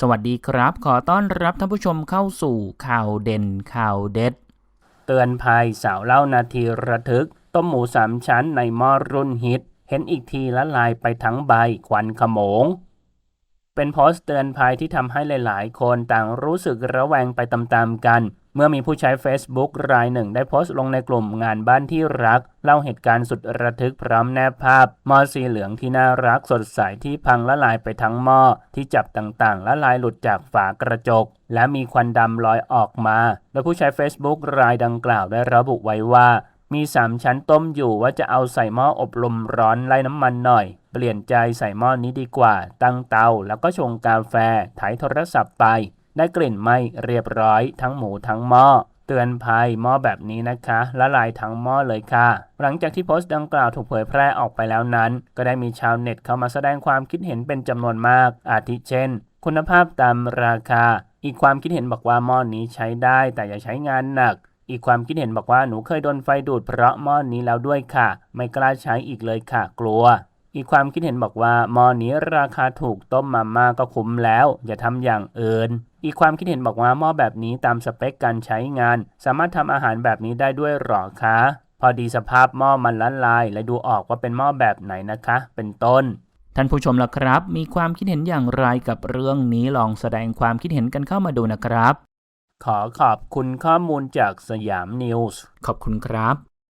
สวัสดีครับ ขอต้อนรับท่านผู้ชมเข้าสู่ข่าวเด่นข่าวเด็ด เตือนภัยสาวเล่านาทีระทึก ต้มหมูสามชั้นในหม้อรุ่นฮิต เห็นอีกทีละลายไปทั้งใบควันขโมง เป็นโพสต์เตือนภัยที่ทำให้หลาย ๆ คนต่างรู้สึกระแวงไปตามๆกัน เมื่อมีผู้ใช้ Facebook รายหนึ่งได้โพสต์ลงในกลุ่มงานบ้านที่รัก เล่าเหตุการณ์สุดระทึกพร้อมแนบภาพหม้อสีเหลืองที่น่ารักสดใสที่พังละลายไปทั้งหม้อที่จับต่างๆละลายหลุดจากฝากระจก และมีควันดำลอยออกมา โดยผู้ใช้ Facebook รายดังกล่าวได้ระบุไว้ว่ามีสามชั้นต้มอยู่ว่าจะเอาใส่หม้ออบลมร้อนไล่น้ำมันหน่อย เปลี่ยนใจใส่หม้อนี้ดีกว่า ตั้งเตาแล้วก็ชงกาแฟถ่ายโทรศัพท์ไป ได้กลิ่นไหม้เรียบร้อยทั้งหมูทั้งหม้อเตือนภัยหม้อแบบนี้นะคะละลายทั้งหม้อเลยค่ะ หลังจากที่โพสต์ดังกล่าวถูกเผยแพร่ออกไปแล้วนั้น ก็ได้มีชาวเน็ตเข้ามาแสดงความคิดเห็นเป็นจำนวนมาก อาทิเช่น คุณภาพตามราคา อีกความคิดเห็นบอกว่าหม้อนี้ใช้ได้แต่อย่าใช้งานหนัก อีกความคิดเห็นบอกว่าหนูเคยโดนไฟดูดเพราะหม้อนนี้แล้วด้วยค่ะ ไม่กล้าใช้อีกเลยค่ะ กลัว อีกความคิดเห็นบอกว่าหม้อนี้ราคาถูกต้มมาม่าก็คุ้มแล้ว อย่าทำอย่างอื่น อีกความคิดเห็นบอกว่าหม้อแบบนี้ตามสเปคการใช้งาน สามารถทำอาหารแบบนี้ได้ด้วยหรอคะพอดีสภาพหม้อมันละลาย และดูออกว่าเป็นหม้อแบบไหนนะคะ เป็นต้น ท่านผู้ชมล่ะครับ มีความคิดเห็นอย่างไรกับเรื่องนี้ลองแสดงความคิดเห็นกันเข้ามาดูนะครับ ขอขอบคุณข้อมูลจากสยามนิวส์ขอบคุณครับ